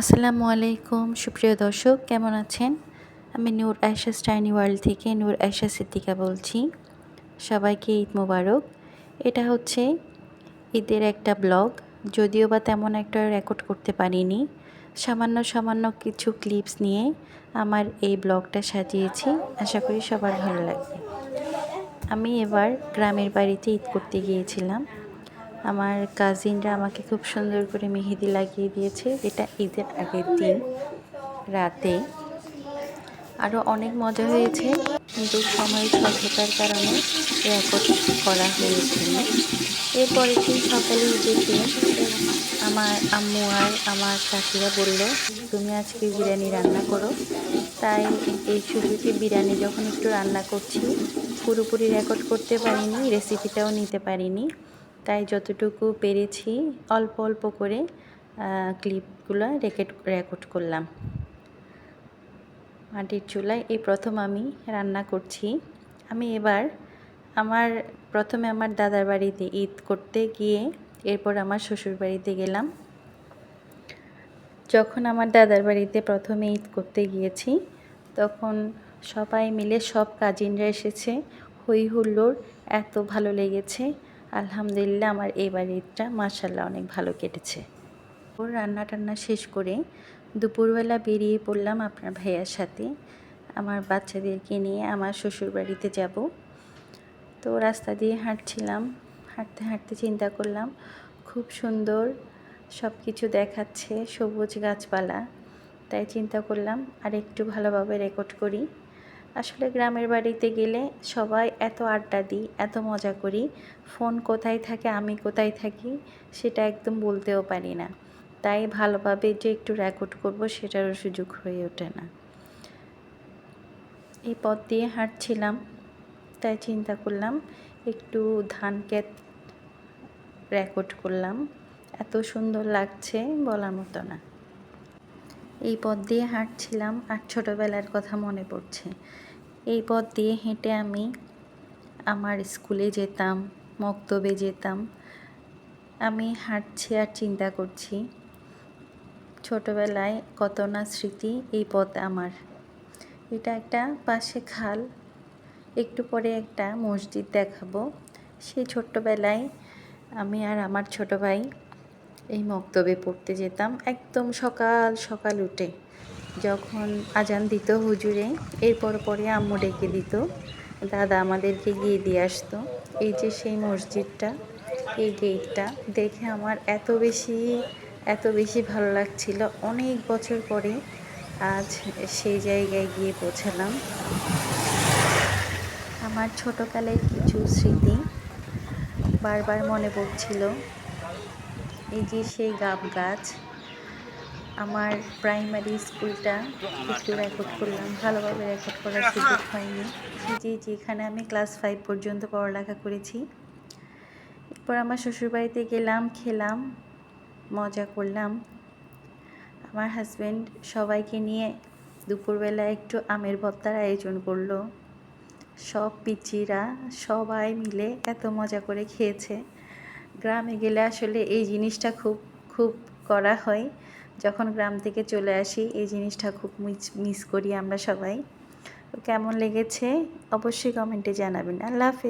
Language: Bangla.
আসসালামু আলাইকুম, সুপ্রিয় দর্শক, কেমন আছেন? আমি নূর আয়সা স্টাইনি ওয়ার্ল্ড থেকে নূর আয়সা সিদ্দিকা বলছি। সবাইকে ঈদ মোবারক। এটা হচ্ছে ঈদের একটা ব্লগ। যদিও বা তেমন একটা রেকর্ড করতে পারিনি। সামান্য সামান্য কিছু ক্লিপস নিয়ে আমার এই ব্লগটা সাজিয়েছি। আশা করি সবার ভালো লাগবে। আমি এবার গ্রামের বাড়িতে ঈদ করতে গিয়েছিলাম। আমার কাজিনরা আমাকে খুব সুন্দর করে মেহেদি লাগিয়ে দিয়েছে। এটা ঈদের আগের দিন, রাতে। আরও অনেক মজা হয়েছে। কিন্তু সময় স্বল্পতার কারণে রেকর্ড করা হয়েছিল এরপরে দিন সকালে উঠেছে আমার আম্মু আর আমার কাকিরা বলল, তুমি আজকে বিরিয়ানি রান্না করো। তাই এই সুযোগে বিরিয়ানি যখন একটু রান্না করছি, পুরোপুরি রেকর্ড করতে পারিনি রেসিপিটাও নিতে পারিনি। তাই যতটুকু পেরেছি, অল্প অল্প করে ক্লিপগুলো রেকর্ড রেকর্ড করলাম। মাটির চুলায় এই প্রথম আমি রান্না করছি। আমি এবার আমার, প্রথমে আমার দাদার বাড়িতে ঈদ করতে গিয়ে, এরপর আমার শ্বশুর বাড়িতে গেলাম। যখন আমার দাদার বাড়িতে প্রথমে ঈদ করতে গিয়েছি, তখন সবাই মিলে সব কাজিনরা এসেছে। হই হুল্লোড়, এত ভালো লেগেছে। আলহামদুলিল্লাহ আমার এবার ঈদটা মার্শাল্লাহ অনেক ভালো কেটেছে। ওর রান্না টান্না শেষ করে দুপুরবেলা বেরিয়ে পড়লাম আপনার ভাইয়ার সাথে। আমার বাচ্চাদেরকে নিয়ে আমার শ্বশুর বাড়িতে যাব। তো রাস্তা দিয়ে হাঁটছিলাম, হাঁটতে হাঁটতে চিন্তা করলাম, খুব সুন্দর সব কিছু দেখাচ্ছে, সবুজ গাছপালা। তাই চিন্তা করলাম আর একটু ভালোভাবে রেকর্ড করি। আসলে গ্রামের বাড়িতে গেলে সবাই এত আড্ডা দিই, এত মজা করি। ফোন কোথায় থাকে, আমি কোথায় থাকি, সেটা একদম বলতেও পারি না। তাই ভালোভাবে যে একটু রেকর্ড করব, সেটারও সুযোগ হয়ে ওঠে না। এই পথ দিয়ে হাঁটছিলাম, তাই চিন্তা করলাম, একটু ধান ক্ষেত রেকর্ড করলাম। এত সুন্দর লাগছে বলার মতো না। এই পথ দিয়ে হাঁটছিলাম আর ছোটোবেলার কথা মনে পড়ছে। এই পথ দিয়ে হেঁটে আমি আমার স্কুলে যেতাম, মক্তবে যেতাম। আমি হাঁটছি আর চিন্তা করছি, ছোটোবেলায় কত না স্মৃতি এই পথ আমার। এটা একটা পাশে খাল, একটু পরে একটা মসজিদ দেখাবো। সেই ছোট্টবেলায় আমি আর আমার ছোট ভাই এই মক্তবে পড়তে যেতাম। একদম সকাল সকাল উঠে যখন আজান দিত হুজুরে, এরপর পরে আম্মু ডেকে দিত। দাদা আমাদেরকে গিয়ে দিয়ে আসতো। এই যে সেই মসজিদটা, এই গেটটা দেখে আমার এত বেশি এত বেশি ভালো লাগছিল। অনেক বছর পরে আজ সেই জায়গায় গিয়ে পৌঁছালাম। আমার ছোটোকালের কিছু স্মৃতি বারবার মনে পড়ছিল। এই যে সেই গাব গাছ, আমার প্রাইমারি স্কুলটা একটু রেকর্ড করলাম। ভালোভাবে রেকর্ড করার সুযোগ হয়নি। যে যেখানে আমি ক্লাস ফাইভ পর্যন্ত পড়ালেখা করেছি, এরপর আমার শ্বশুরবাড়িতে গেলাম, খেলাম, মজা করলাম। আমার হাজব্যান্ড সবাইকে নিয়ে দুপুরবেলা একটু আমের ভত্তার আয়োজন করল। সব পিচিরা সবাই মিলে এত মজা করে খেয়েছে। গ্রামে গেলে আসলে এই জিনিসটা খুব খুব করা হয়। যখন গ্রাম থেকে চলে আসি, এই জিনিসটা খুব মিস মিস করি আমরা সবাই। কেমন লেগেছে? অবশ্যই কমেন্টে জানাবেন। আল্লাহ হাফেজ।